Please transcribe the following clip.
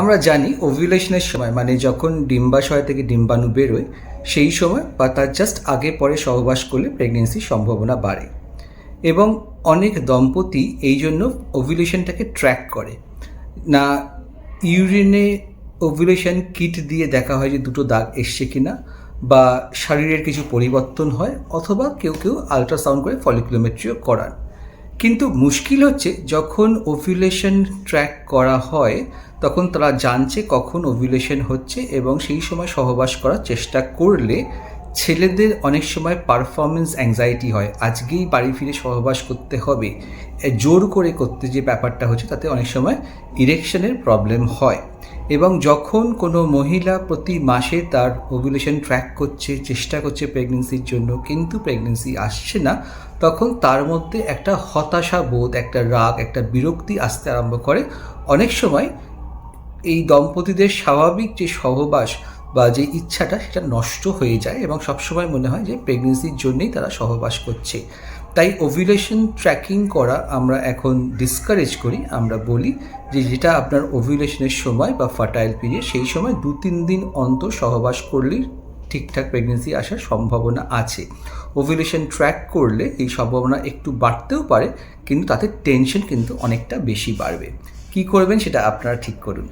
আমরা জানি ওভিউলেশনের সময় মানে যখন ডিম্বাশয় থেকে ডিম্বাণু বেরোয়, সেই সময় বা তার জাস্ট আগে পরে সহবাস করলে প্রেগনেন্সির সম্ভাবনা বাড়ে। এবং অনেক দম্পতি এই জন্য ওভিউলেশনটাকে ট্র্যাক করে। না ইউরিনে ওভিউলেশন কিট দিয়ে দেখা হয় যে দুটো দাগ এসছে কিনা, বা শরীরের কিছু পরিবর্তন হয়, অথবা কেউ কেউ আলট্রাসাউন্ড করে ফলিকুলোমেট্রিও করান। কিন্তু মুশকিল হচ্ছে যখন ওভিউলেশন ট্র্যাক করা হয়, তখন তারা জানছে কখন ওভিউলেশন হচ্ছে এবং সেই সময় সহবাস করার চেষ্টা করলে ছেলেদের অনেক সময় পারফরমেন্স অ্যাংজাইটি হয়। আজকেই বাড়ি ফিরে সহবাস করতে হবে। জোর করে করতে যে ব্যাপারটা হচ্ছে, তাতে অনেক সময় ইরেকশনের প্রবলেম হয়। এবং যখন কোনো মহিলা প্রতি মাসে তার ওভুলেশন ট্র্যাক করছে, চেষ্টা করছে প্রেগনেন্সির জন্য, কিন্তু প্রেগনেন্সি আসছে না, তখন তার মধ্যে একটা হতাশা বোধ, একটা রাগ, একটা বিরক্তি আসতে আরম্ভ করে। অনেক সময় এই দম্পতিদের স্বাভাবিক যে সহবাস বা যে ইচ্ছাটা সেটা নষ্ট হয়ে যায় এবং সবসময় মনে হয় যে প্রেগনেন্সির জন্যই তারা সহবাস করছে। তাই ওভিউলেশন ট্র্যাকিং করা আমরা এখন ডিসকারেজ করি। আমরা বলি যে যেটা আপনার ওভিউলেশনের সময় বা ফার্টাইল পিরিয়ড সেই সময় দু তিন দিন অন্তর সহবাস করলেই ঠিকঠাক প্রেগনেন্সি আসার সম্ভাবনা আছে। ওভিউলেশন ট্র্যাক করলে এই সম্ভাবনা একটু বাড়তেও পারে, কিন্তু তাতে টেনশন কিন্তু অনেকটা বেশি বাড়বে। কি করবেন সেটা আপনারা ঠিক করুন।